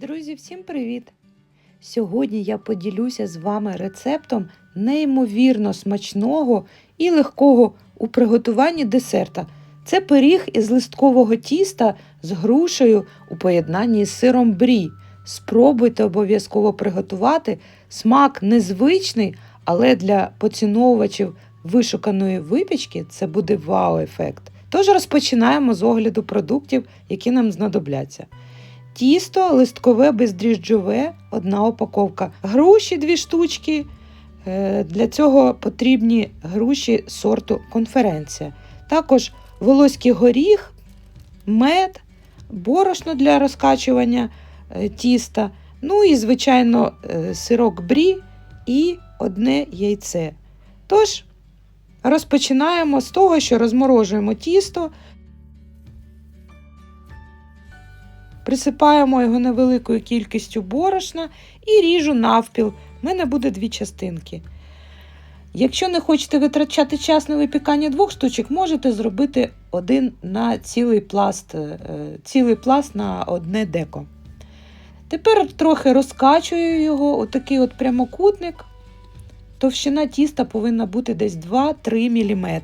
Друзі, всім привіт! Сьогодні я поділюся з вами рецептом неймовірно смачного і легкого у приготуванні десерта. Це пиріг із листкового тіста з грушею у поєднанні з сиром брі. Спробуйте обов'язково приготувати. Смак незвичний, але для поціновувачів вишуканої випічки це буде вау-ефект. Тож розпочинаємо з огляду продуктів, які нам знадобляться. Тісто листкове бездріжджове, одна упаковка. Груші дві штучки. Е, Для цього потрібні груші сорту конференція. Також волоський горіх, мед, борошно для розкачування е, тіста. Ну і, звичайно, е, сирок брі і одне яйце. Тож, розпочинаємо з того, що розморожуємо тісто. Присипаємо його невеликою кількістю борошна і ріжу навпіл. У мене буде дві частинки. Якщо не хочете витрачати час на випікання двох штучок, можете зробити один на цілий пласт, е, цілий пласт на одне деко. Тепер трохи розкачую його, отакий от прямокутник. Товщина тіста повинна бути десь 2-3 мм.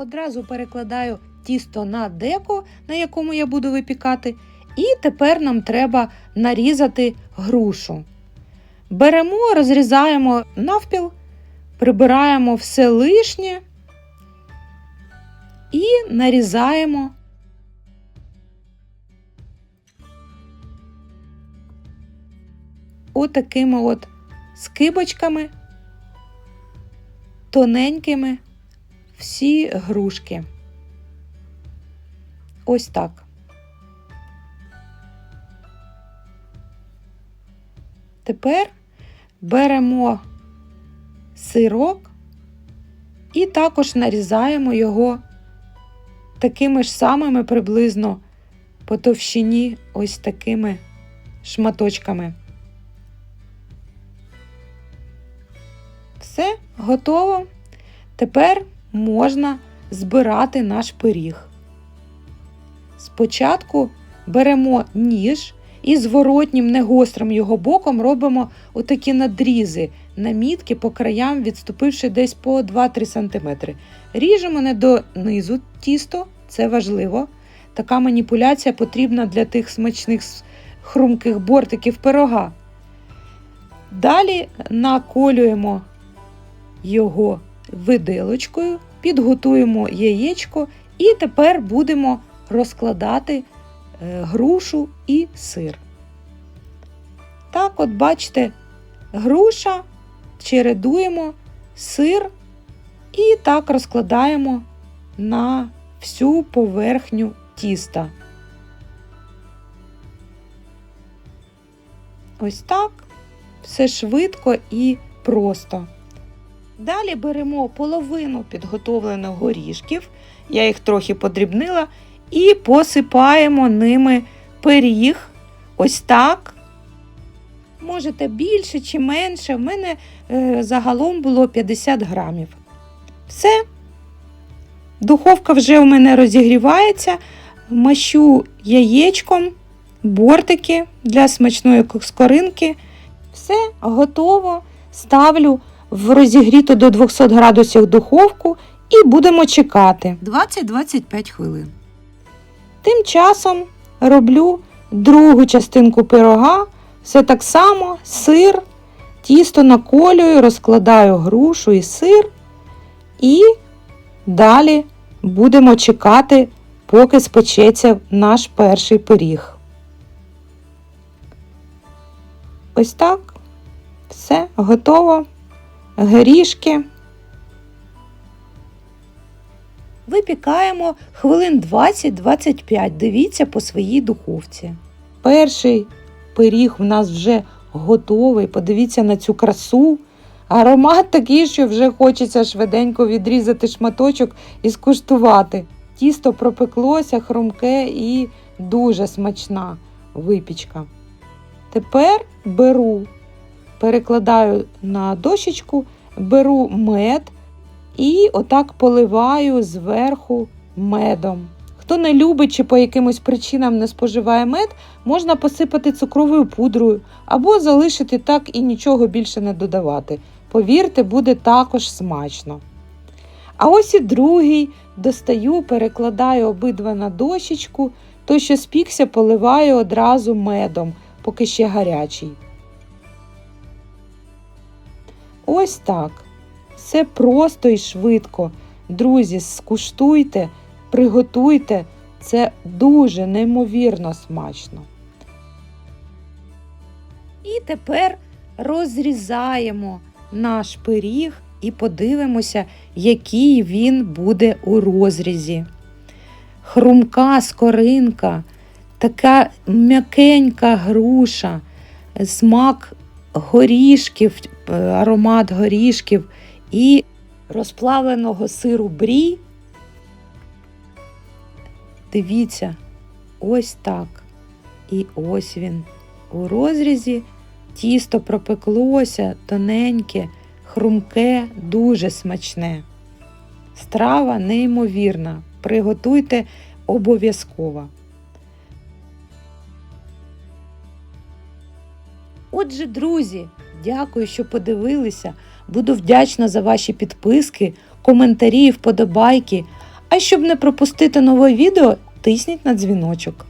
Одразу перекладаю тісто на деко, на якому я буду випікати, і тепер нам треба нарізати грушу. Беремо, розрізаємо навпіл, прибираємо все лишнє і нарізаємо. Отакими от скибочками, тоненькими всі грушки. Ось так. Тепер беремо сирок і також нарізаємо його такими ж самими приблизно по товщині ось такими шматочками. Все, готово. Тепер можна збирати наш пиріг. Спочатку беремо ніж і зворотнім негострим його боком робимо отакі надрізи, намітки по краям, відступивши десь по 2-3 см. Ріжемо не донизу тісто, це важливо. Така маніпуляція потрібна для тих смачних хрумких бортиків пирога. Далі наколюємо його виделочкою, підготуємо яєчко і тепер будемо розкладати грушу і сир. Так, от бачите, груша, чередуємо сир і так розкладаємо на всю поверхню тіста. Ось так, все швидко і просто. Далі беремо половину підготовлених горішків, я їх трохи подрібнила, і посипаємо ними пиріг. Ось так. Можете більше чи менше. В мене е, загалом було 50 грамів. Все. Духовка вже у мене розігрівається, мащу яєчком, бортики для смачної скоринки. Все готово. Ставлю в розігріту до 200 градусів духовку і будемо чекати 20-25 хвилин. Тим часом роблю другу частинку пирога, все так само сир, тісто наколюю, розкладаю грушу і сир, і далі будемо чекати, поки спечеться наш перший пиріг. Ось так. Все готово горішки. Випікаємо хвилин 20-25, дивіться по своїй духовці. Перший пиріг у нас вже готовий. Подивіться на цю красу. Аромат такий, що вже хочеться швиденько відрізати шматочок і скуштувати. Тісто пропеклося, хрумке і дуже смачна випічка. Тепер беру перекладаю на дощечку, беру мед І отак поливаю зверху медом. Хто не любить чи по якимось причинам не споживає мед, можна посипати цукровою пудрою або залишити так і нічого більше не додавати. Повірте, буде також смачно. А ось і другий достаю, перекладаю обидва на дощечку, той, що спікся, поливаю одразу медом, поки ще гарячий. Ось так. Все просто і швидко. Друзі, скуштуйте, приготуйте. Це дуже неймовірно смачно. І тепер розрізаємо наш пиріг і подивимося, який він буде у розрізі. Хрумка скоринка, така м'якенька груша, смак горішків, е, аромат горішків і розплавленого сиру брі. Дивіться, ось так. І ось він у розрізі. Тісто пропеклося, тоненьке, хрумке, дуже смачне. Страва неймовірна. Приготуйте обов'язково. Отже, друзі, дякую, що подивилися. Буду вдячна за ваші підписки, коментарі і вподобайки. А щоб не пропустити нове відео, тисніть на дзвіночок.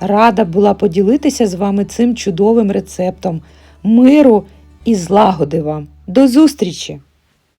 Рада була поділитися з вами цим чудовим рецептом миру і злагоди вам. До зустрічі!